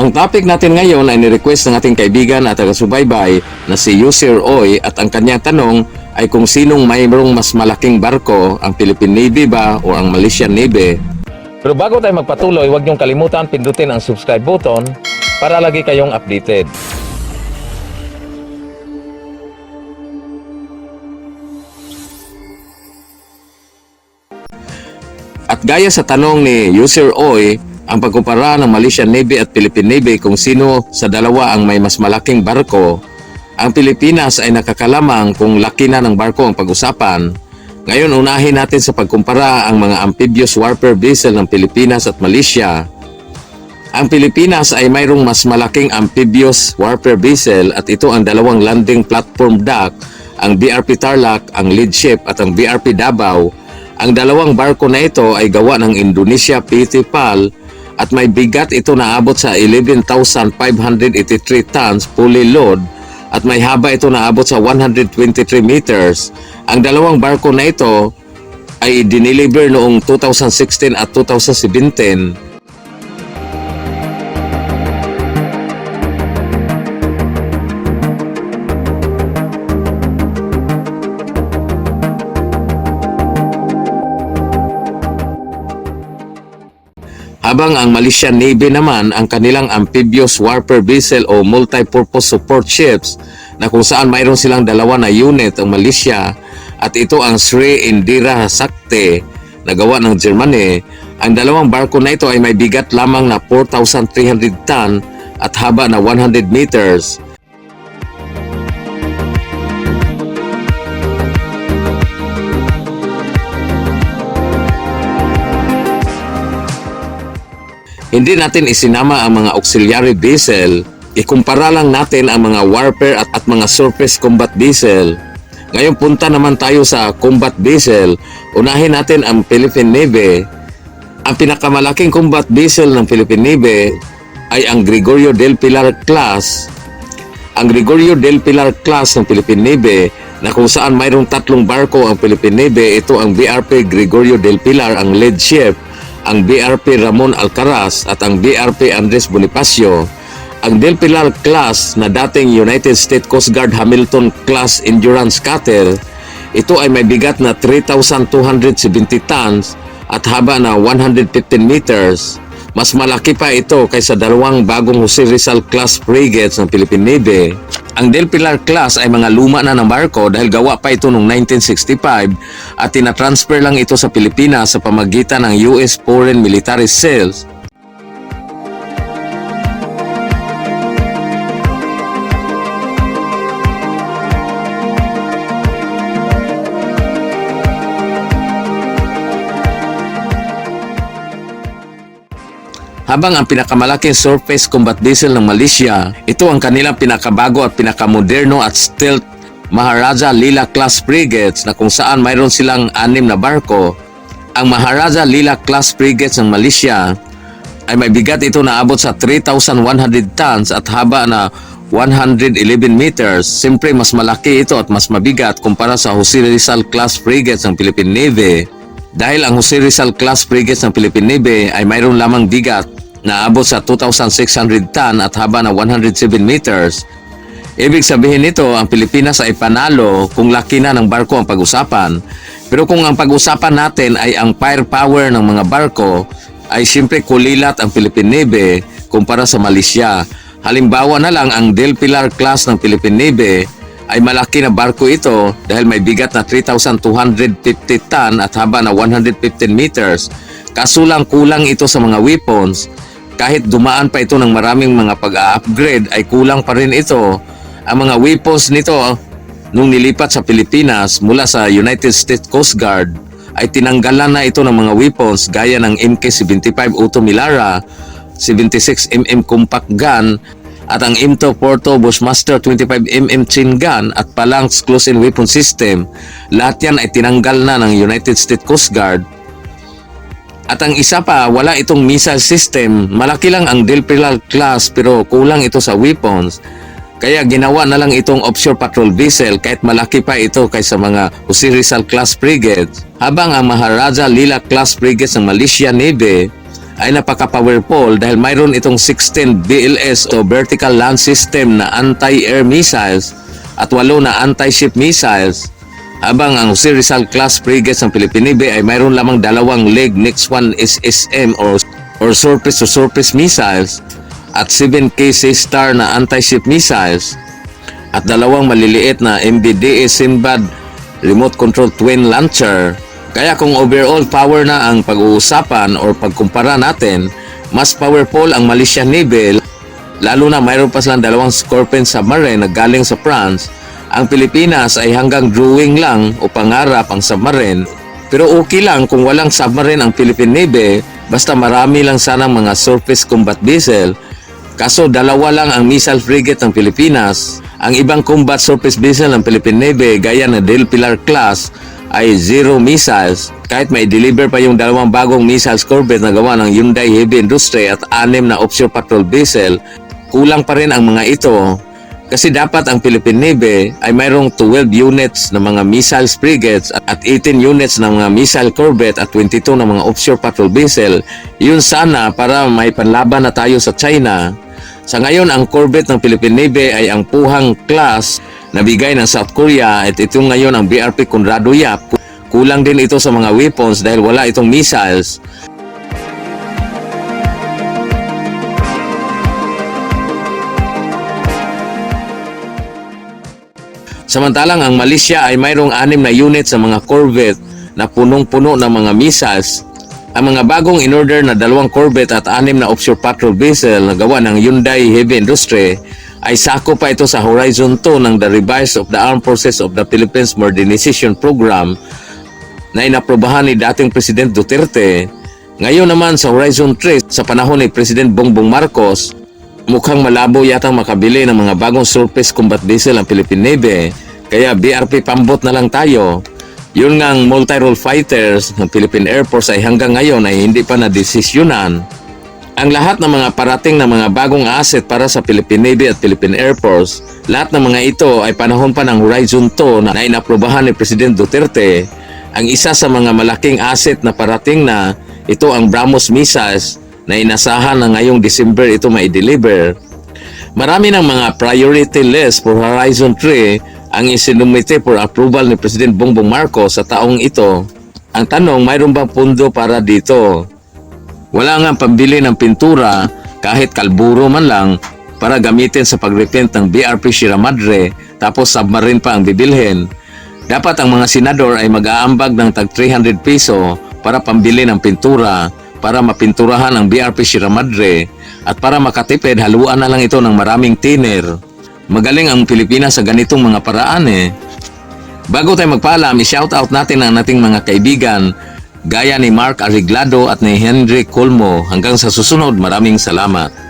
Ang topic natin ngayon ay ni-request ng ating kaibigan at taga-subaybay na si Yusir Oy at ang kanyang tanong ay kung sinong mayroong mas malaking barko, ang Philippine Navy ba o ang Malaysian Navy. Pero bago tayo magpatuloy, huwag niyong kalimutan pindutin ang subscribe button para lagi kayong updated. At gaya sa tanong ni User Oy, ang pagkumpara ng Malaysian Navy at Philippine Navy kung sino sa dalawa ang may mas malaking barko, ang Pilipinas ay nakakalamang kung laki na ng barko ang pag-usapan. Ngayon unahin natin sa pagkumpara ang mga amphibious warfare vessel ng Pilipinas at Malaysia. Ang Pilipinas ay mayroong mas malaking amphibious warfare vessel at ito ang dalawang landing platform dock, ang BRP Tarlac, ang lead ship at ang BRP Davao. Ang dalawang barko na ito ay gawa ng Indonesia PT PAL at may bigat ito na abot sa 11,583 tons fully load at may haba ito na abot sa 123 meters. Ang dalawang barko na ito ay dineliver noong 2016 at 2017 Habang ang Malaysian Navy naman ang kanilang amphibious warfare vessel o multi-purpose support ships na kung saan mayroon silang dalawa na unit ang Malaysia at ito ang Sri Indira Sakti na gawa ng Germany. Ang dalawang barko na ito ay may bigat lamang na 4,300 ton at haba na 100 meters. Hindi natin isinama ang mga auxiliary vessel. Ikumpara lang natin ang mga warfare at, at mga surface combat vessel. Ngayon punta naman tayo sa combat vessel. Unahin natin ang Philippine Navy. Ang pinakamalaking combat vessel ng Philippine Navy ay ang Gregorio del Pilar class. Ang Gregorio del Pilar class ng Philippine Navy na kung saan mayroong tatlong barko ang Philippine Navy, ito ang BRP Gregorio del Pilar, ang lead ship, ang BRP Ramon Alcaraz at ang BRP Andres Bonifacio. Ang Del Pilar class na dating United States Coast Guard Hamilton class endurance cutter, ito ay may bigat na 3,270 tons at haba na 115 meters. Mas malaki pa ito kaysa dalawang bagong Jose Rizal class frigates ng Philippine Navy. Ang Del Pilar class ay mga luma na ng barko dahil gawa pa ito noong 1965 at tinatransfer lang ito sa Pilipinas sa pamagitan ng US Foreign Military Sales Habang ang pinakamalaking surface combat vessel ng Malaysia, ito ang kanilang pinakabago at pinakamoderno at stealth Maharaja Lila class frigates na kung saan mayroon silang anim na barko. Ang Maharaja Lila class frigates ng Malaysia ay may bigat ito na abot sa 3,100 tons at haba na 111 meters. Siyempre mas malaki ito at mas mabigat kumpara sa Jose Rizal class frigates ng Philippine Navy. Dahil ang Jose Rizal class frigates ng Philippine Navy ay mayroon lamang bigat na abot sa 2,600 ton at haba na 107 meters. Ibig sabihin nito, ang Pilipinas ay panalo kung laki na ng barko ang pag-usapan. Pero kung ang pag-usapan natin ay ang firepower ng mga barko, ay siyempre kulilat ang Philippine Navy kumpara sa Malaysia. Halimbawa na lang ang Del Pilar class ng Philippine Navy ay malaki na barko ito dahil may bigat na 3,250 ton at haba na 115 meters. Kasulang kulang ito sa mga weapons kahit dumaan pa ito ng maraming mga pag-upgrade ay kulang pa rin ito. Ang mga weapons nito nung nilipat sa Pilipinas mula sa United States Coast Guard ay tinanggalan na ito ng mga weapons gaya ng MK-75 Auto Milara, 76mm compact gun at ang M2 Porto Bushmaster 25mm chain gun at Palangs close-in weapon system. Lahat yan ay tinanggal na ng United States Coast Guard at ang isa pa, wala itong missile system. Malaki lang ang Del Pilar class pero kulang ito sa weapons. Kaya ginawa na lang itong offshore patrol vessel kahit malaki pa ito kaysa mga Jose Rizal class frigates. Habang ang Maharaja Lila class frigates ng Malaysia Navy ay napaka-powerful dahil mayroon itong 16 BLS o Vertical Land System na anti-air missiles at 8 na anti-ship missiles habang ang Jose Rizal class frigates ng Philippine Navy ay mayroon lamang dalawang leg next one SSM or, or surface to surface missiles at 7K Star na anti-ship missiles at dalawang maliliit na MBDA Sinbad remote control twin launcher. Kaya kung overall power na ang pag-uusapan or pagkumpara natin, mas powerful ang Malaysian Navy lalo na mayroon pa silang dalawang Scorpion submarine na galing sa France. Ang Pilipinas ay hanggang drawing lang o pangarap ang submarine. Pero okay lang kung walang submarine ang Philippine Navy basta marami lang sanang mga surface combat vessel Kaso dalawa lang ang missile frigate ng Pilipinas. Ang ibang combat surface vessel ng Philippine Navy gaya ng Del Pilar class ay zero missiles. Kahit may deliver pa yung dalawang bagong missiles corvette na gawa ng Hyundai Heavy Industry at anim na offshore patrol vessel, kulang pa rin ang mga ito. Kasi dapat ang Philippine Navy ay mayroong 12 units ng mga missile frigates at 18 units ng mga missile corvette at 22 ng mga offshore patrol vessel. Yun sana para may panlaban na tayo sa China. Sa ngayon, ang corvette ng Philippine Navy ay ang Puhang class na bigay ng South Korea at ito ngayon ang BRP Conrado Yap. Kulang din ito sa mga weapons dahil wala itong missiles. Samantalang ang Malaysia ay mayroong anim na unit sa mga corvette na punong-puno ng mga missiles. Ang mga bagong in-order na dalawang corvette at anim na offshore patrol vessel na gawa ng Hyundai Heavy Industry ay sako pa ito sa Horizon 2 ng the Revise of the Armed Forces of the Philippines Modernization Program na inaprobahan ni dating President Duterte. Ngayon naman sa Horizon 3 sa panahon ni President Bongbong Marcos, mukhang malabo yatang makabili ng mga bagong surface combat vessel ang Philippine Navy. Kaya BRP pambot na lang tayo. Yun nga ang multi-role fighters ng Philippine Air Force ay hanggang ngayon ay hindi pa nadesisyonan. Ang lahat ng mga parating na mga bagong asset para sa Philippine Navy at Philippine Air Force, lahat ng mga ito ay panahon pa ng Horizon 2 na inaprobahan ni President Duterte. Ang isa sa mga malaking asset na parating na ito ang BrahMos missiles na inasahan na ngayong December ito mai-deliver. Marami ng mga priority list for Horizon 3 ang isinumite for approval ni President Bongbong Marcos sa taong ito. Ang tanong, mayroon bang pundo para dito? Wala nga pambili ng pintura kahit kalburo man lang para gamitin sa pag-repaint ng BRP Sierra Madre tapos submarine pa ang bibilhin. Dapat ang mga senador ay mag-aambag ng tag 300 piso para pambili ng pintura para mapinturahan ang BRP Sierra Madre at para makatipid haluan na lang ito ng maraming thinner. Magaling ang Pilipinas sa ganitong mga paraan eh. Bago tayo magpaalam, i-shoutout natin ang nating mga kaibigan gaya ni Mark Ariglado at ni Henry Colmo. Hanggang sa susunod, maraming salamat.